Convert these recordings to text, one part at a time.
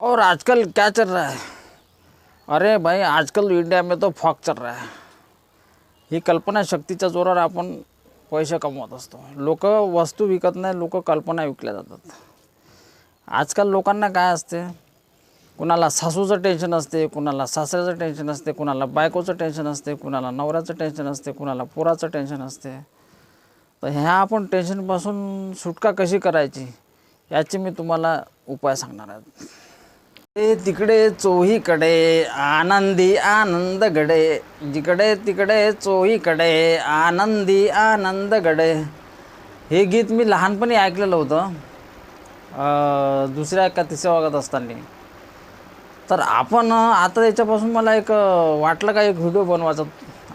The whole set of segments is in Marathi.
और आजकल क्या चल रहा है? अरे भाई आजकल इंडिया में तो फॉक चल रहा है। ही कल्पना शक्तीच्या जोरावर आपण पैसे कमवत असतो. लोक वस्तू विकत नाही लोक कल्पना विकल्या जातात. आजकाल लोकांना काय असते? कुणाला सासूचं टेन्शन असते कुणाला सासऱ्याचं टेन्शन असते कुणाला बायकोचं टेन्शन असते कुणाला नवऱ्याचं टेन्शन असते कुणाला पोराचं टेन्शन असते. तर ह्या आपण टेन्शनपासून सुटका कशी करायची? याची मी तुम्हाला उपाय सांगणार आहे. ते तिकडे चोहीकडे आनंदी आनंद गडे जिकडे तिकडे चोहीकडे आनंदी आनंद गडे हे गीत मी लहानपणी ऐकलेलं होतं. दुसऱ्या का तिसऱ्या वागत असताना. तर आपण आता याच्यापासून मला एक वाटलं का एक व्हिडिओ बनवायचा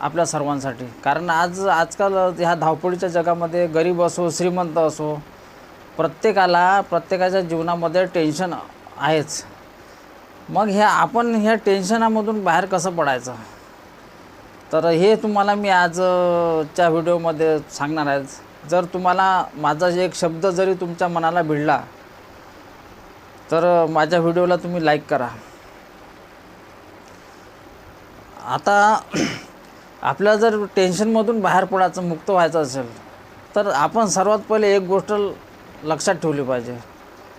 आपल्या सर्वांसाठी. कारण आज आजकाल ह्या धावपळीच्या जगामध्ये गरीब असो श्रीमंत असो प्रत्येकाला प्रत्येकाच्या जीवनामध्ये टेन्शन आहेच. मग ह्या आपण ह्या टेन्शनामधून बाहेर कसं पडायचं? तर हे तुम्हाला मी आजच्या व्हिडिओमध्ये सांगणार आहे. जर तुम्हाला माझा एक शब्द जरी तुमच्या मनाला भिडला तर माझ्या व्हिडिओला तुम्ही लाईक करा. आता आपल्याला जर टेन्शनमधून बाहेर पडायचं मुक्त व्हायचं असेल तर आपण सर्वात पहिले एक गोष्ट लक्षात ठेवली पाहिजे.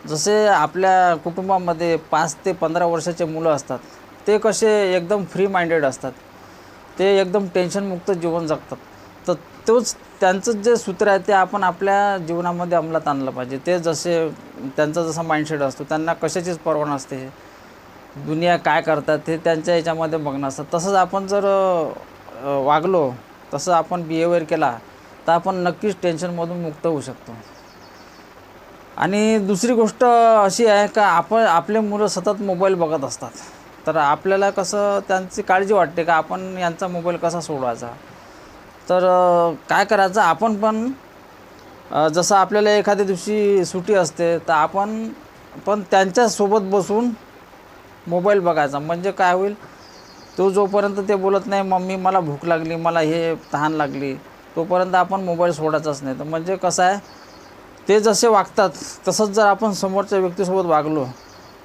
जसे आपल्या कुटुंबामध्ये पाच ते पंधरा वर्षाचे मुलं असतात ते कसे एकदम फ्री माइंडेड असतात ते एकदम टेन्शनमुक्त जीवन जगतात. तर तोच त्यांचं जे सूत्र आहे ते आपण आपल्या जीवनामध्ये अंमलात आणलं पाहिजे. ते जसे त्यांचा जसा माइंडसेट असतो त्यांना कशाचीच पर्वा नसते. दुनिया काय करतात हे त्यांच्या याच्यामध्ये बघणं असतं. तसंच आपण जर वागलो तसं आपण बिहेवियर केला तर आपण नक्कीच टेन्शनमधून मुक्त होऊ शकतो. आणि दुसरी गोष्ट अशी आहे का आपण आपले मुलं सतत मोबाईल बघत असतात. तर आपल्याला कसं त्यांची काळजी वाटते का आपण यांचा मोबाईल कसा सोडवायचा? तर काय करायचं? आपण पण जसं आपल्याला एखाद्या दिवशी सुट्टी असते तर आपण पण त्यांच्यासोबत बसून मोबाईल बघायचा. म्हणजे काय होईल? तो जोपर्यंत ते बोलत नाही मम्मी मला भूक लागली मला हे तहान लागली तोपर्यंत आपण मोबाईल सोडायचाच नाही. तर म्हणजे कसं आहे? ते जसे वागतात तसंच जर आपण समोरच्या व्यक्तीसोबत वागलो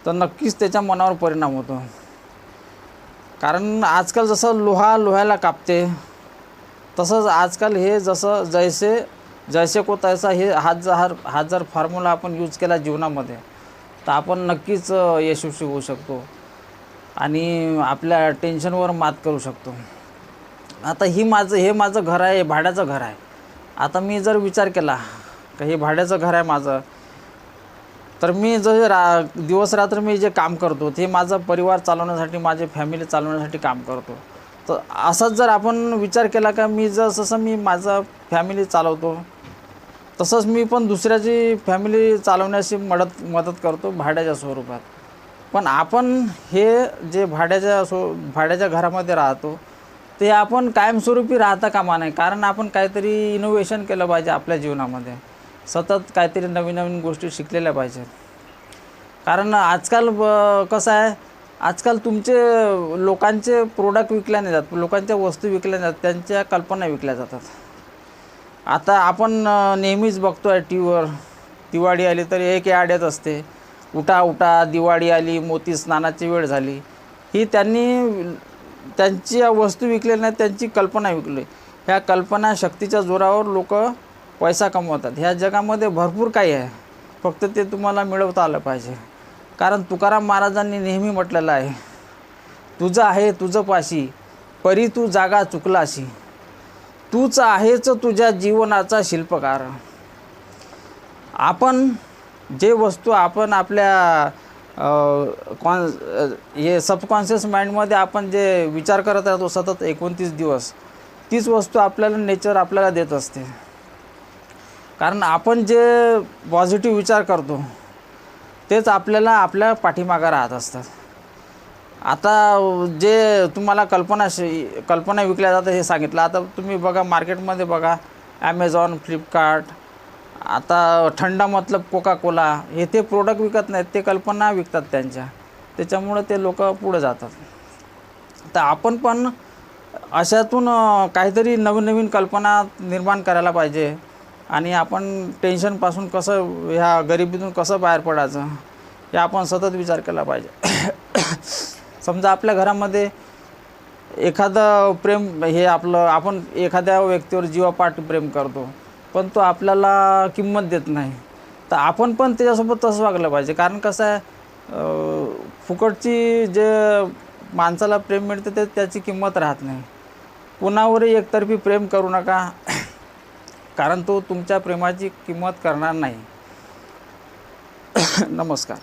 तर नक्कीच त्याच्या मनावर परिणाम होतो. कारण आजकाल जसं लोहा लोह्याला कापते तसंच आजकाल हे जसं जैसे जैसे को तैसा हे हात जर हात जर फॉर्म्युला आपण यूज केला जीवनामध्ये तर आपण नक्कीच यशस्वी होऊ शकतो. आणि आपल्या टेन्शनवर मात करू शकतो. आता ही माझं हे माझं घर आहे भाड्याचं घर आहे. आता मी जर विचार केला का हे भाड्याचं घर आहे माझं. तर मी जे रा दिवस रात्र मी जे काम करतो ते माझा परिवार चालवण्यासाठी माझे फॅमिली चालवण्यासाठी काम करतो. तर असाच जर आपण विचार केला का मी जर जसं मी माझा फॅमिली चालवतो तसंच मी पण दुसऱ्याची फॅमिली चालवण्याशी मदत मदत करतो भाड्याच्या स्वरूपात. पण आपण हे जे भाड्याच्या सो भाड्याच्या घरामध्ये राहतो ते आपण कायमस्वरूपी राहता कामा नाही कारण आपण काहीतरी इनोव्हेशन केलं पाहिजे आपल्या जीवनामध्ये. सतत काहीतरी नवीन नवीन गोष्टी शिकलेल्या पाहिजेत. कारण आजकाल ब- कसं आहे आजकाल तुमचे लोकांचे प्रोडक्ट विकल्या नाही जात लोकांच्या वस्तू विकल्या नाही जात त्यांच्या कल्पना विकल्या जातात. आता आपण नेहमीच बघतो आहे टी व्हीवर दिवाळी आली तर एक ॲड येत असते. उठा उठा दिवाळी आली मोती स्नानाची वेळ झाली. ही त्यांनी त्यांची या वस्तू विकल्या नाही त्यांची कल्पना विकली. ह्या कल्पना शक्तीच्या जोरावर लोक पैसा कमवतात. ह्या जगामध्ये भरपूर काही आहे. फक्त ते तुम्हाला मिळवता आलं पाहिजे. कारण तुकाराम महाराजांनी नेहमी म्हटलेलं आहे तुझं आहे तुझं पाशी परी तू जागा चुकलाशी. तूच आहेच तुझ्या जीवनाचा शिल्पकार. आपण जे वस्तू आपण आपल्या कॉन हे सबकॉन्शियस माइंडमध्ये आपण जे विचार करत राहतो सतत एकोणतीस दिवस तीच वस्तू आपल्याला नेचर आपल्याला देत असते. कारण आपण जे पॉझिटिव्ह विचार करतो तेच आपल्याला आपल्या पाठीमागं राहत असतात. आता जे तुम्हाला कल्पना श- कल्पना विकल्या जातं हे सांगितलं. आता तुम्ही बघा मार्केटमध्ये बघा ॲमेझॉन फ्लिपकार्ट आता थंडा मतलब कोका कोला हे ते प्रोडक्ट विकत नाहीत ते कल्पना विकतात त्यांच्या. त्याच्यामुळं ते लोक पुढं जातात. तर आपण पण अशातून काहीतरी नवीन नवीन कल्पना निर्माण करायला पाहिजे. आणि आपण टेन्शनपासून कसं ह्या गरिबीतून कसं बाहेर पडायचं हे आपण सतत विचार केला पाहिजे. समजा आपल्या घरामध्ये एखादं प्रेम हे आपलं आपण एखाद्या व्यक्तीवर जीवापाठ प्रेम करतो पण तो आपल्याला किंमत देत नाही. तर आपण पण त्याच्यासोबत तसं वागलं पाहिजे. कारण कसं आहे फुकटची जे माणसाला प्रेम मिळते ते त्याची किंमत राहत नाही. कुणावरही एकतर्फी प्रेम करू नका. कारण तो तुमच्या प्रेमाची किंमत करणार नाही. नमस्कार.